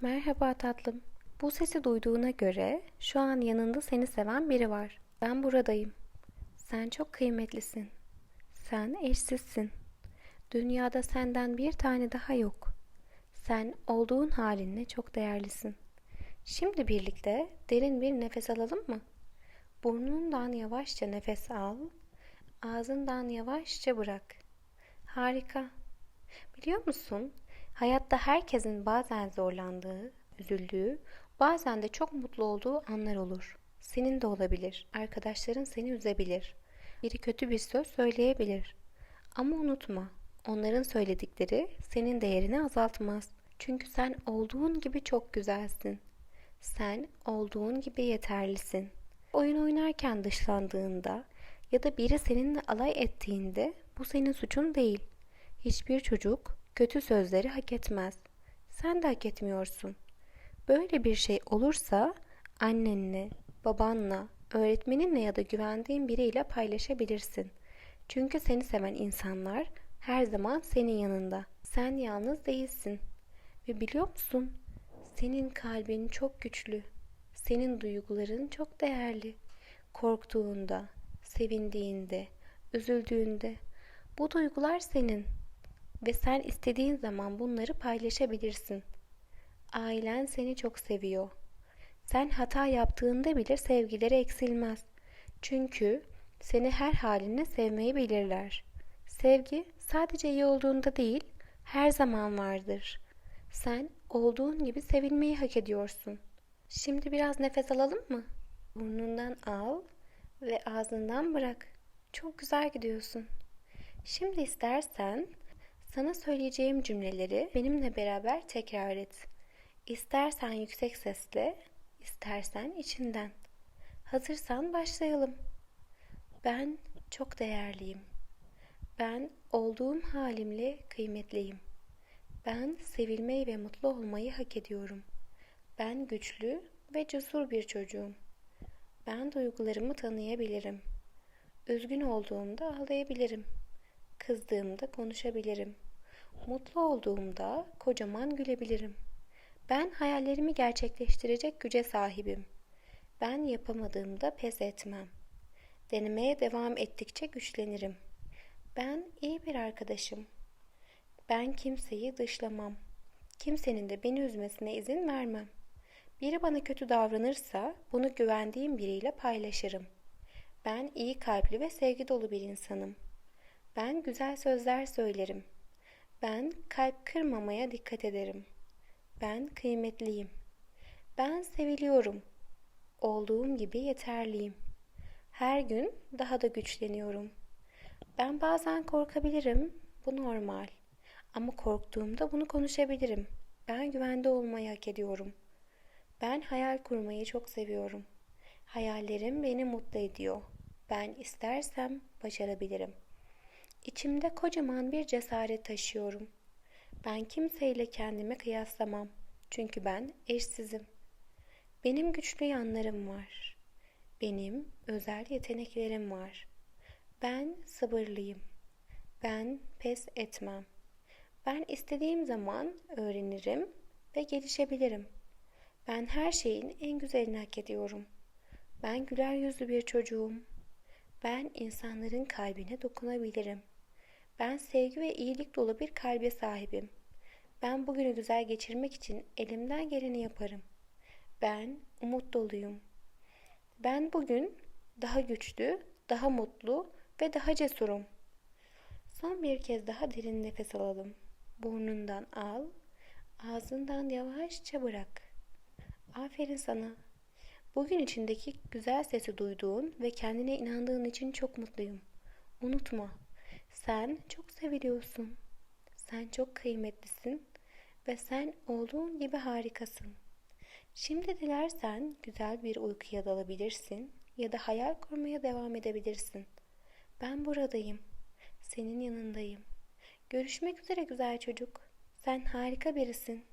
Merhaba tatlım. Bu sesi duyduğuna göre şu an yanında seni seven biri var. Ben buradayım. Sen çok kıymetlisin. Sen eşsizsin. Dünyada senden bir tane daha yok. Sen olduğun halinle çok değerlisin. Şimdi birlikte derin bir nefes alalım mı? Burnundan yavaşça nefes al. Ağzından yavaşça bırak. Harika. Biliyor musun? Hayatta herkesin bazen zorlandığı, üzüldüğü, bazen de çok mutlu olduğu anlar olur. Senin de olabilir. Arkadaşların seni üzebilir. Biri kötü bir söz söyleyebilir. Ama unutma, onların söyledikleri senin değerini azaltmaz. Çünkü sen olduğun gibi çok güzelsin. Sen olduğun gibi yeterlisin. Oyun oynarken dışlandığında ya da biri seninle alay ettiğinde bu senin suçun değil. Hiçbir çocuk kötü sözleri hak etmez. Sen de hak etmiyorsun. Böyle bir şey olursa annenle, babanla, öğretmeninle ya da güvendiğin biriyle paylaşabilirsin. Çünkü seni seven insanlar her zaman senin yanında. Sen yalnız değilsin. Ve biliyor musun? Senin kalbin çok güçlü. Senin duyguların çok değerli. Korktuğunda, sevindiğinde, üzüldüğünde bu duygular senin ve sen istediğin zaman bunları paylaşabilirsin. Ailen seni çok seviyor. Sen hata yaptığında bile sevgileri eksilmez. Çünkü seni her halinle sevmeyi bilirler. Sevgi sadece iyi olduğunda değil, her zaman vardır. Sen olduğun gibi sevilmeyi hak ediyorsun. Şimdi biraz nefes alalım mı? Burnundan al ve ağzından bırak. Çok güzel gidiyorsun. Şimdi istersen sana söyleyeceğim cümleleri benimle beraber tekrar et. İstersen yüksek sesle, istersen içinden. Hazırsan başlayalım. Ben çok değerliyim. Ben olduğum halimle kıymetliyim. Ben sevilmeyi ve mutlu olmayı hak ediyorum. Ben güçlü ve cesur bir çocuğum. Ben duygularımı tanıyabilirim. Üzgün olduğumda ağlayabilirim. Kızdığımda konuşabilirim. Mutlu olduğumda kocaman gülebilirim. Ben hayallerimi gerçekleştirecek güce sahibim. Ben yapamadığımda pes etmem. Denemeye devam ettikçe güçlenirim. Ben iyi bir arkadaşım. Ben kimseyi dışlamam. Kimsenin de beni üzmesine izin vermem. Biri bana kötü davranırsa bunu güvendiğim biriyle paylaşırım. Ben iyi kalpli ve sevgi dolu bir insanım. Ben güzel sözler söylerim. Ben kalp kırmamaya dikkat ederim. Ben kıymetliyim. Ben seviliyorum. Olduğum gibi yeterliyim. Her gün daha da güçleniyorum. Ben bazen korkabilirim. Bu normal. Ama korktuğumda bunu konuşabilirim. Ben güvende olmayı hak ediyorum. Ben hayal kurmayı çok seviyorum. Hayallerim beni mutlu ediyor. Ben istersem başarabilirim. İçimde kocaman bir cesaret taşıyorum. Ben kimseyle kendimi kıyaslamam. Çünkü ben eşsizim. Benim güçlü yanlarım var. Benim özel yeteneklerim var. Ben sabırlıyım. Ben pes etmem. Ben istediğim zaman öğrenirim ve gelişebilirim. Ben her şeyin en güzelini hak ediyorum. Ben güler yüzlü bir çocuğum. Ben insanların kalbine dokunabilirim. Ben sevgi ve iyilik dolu bir kalbe sahibim. Ben bugünü güzel geçirmek için elimden geleni yaparım. Ben umut doluyum. Ben bugün daha güçlü, daha mutlu ve daha cesurum. Son bir kez daha derin nefes alalım. Burnundan al, ağzından yavaşça bırak. Aferin sana. Bugün içindeki güzel sesi duyduğun ve kendine inandığın için çok mutluyum. Unutma, sen çok seviliyorsun. Sen çok kıymetlisin ve sen olduğun gibi harikasın. Şimdi dilersen güzel bir uykuya dalabilirsin ya da hayal kurmaya devam edebilirsin. Ben buradayım. Senin yanındayım. Görüşmek üzere güzel çocuk. Sen harika birisin.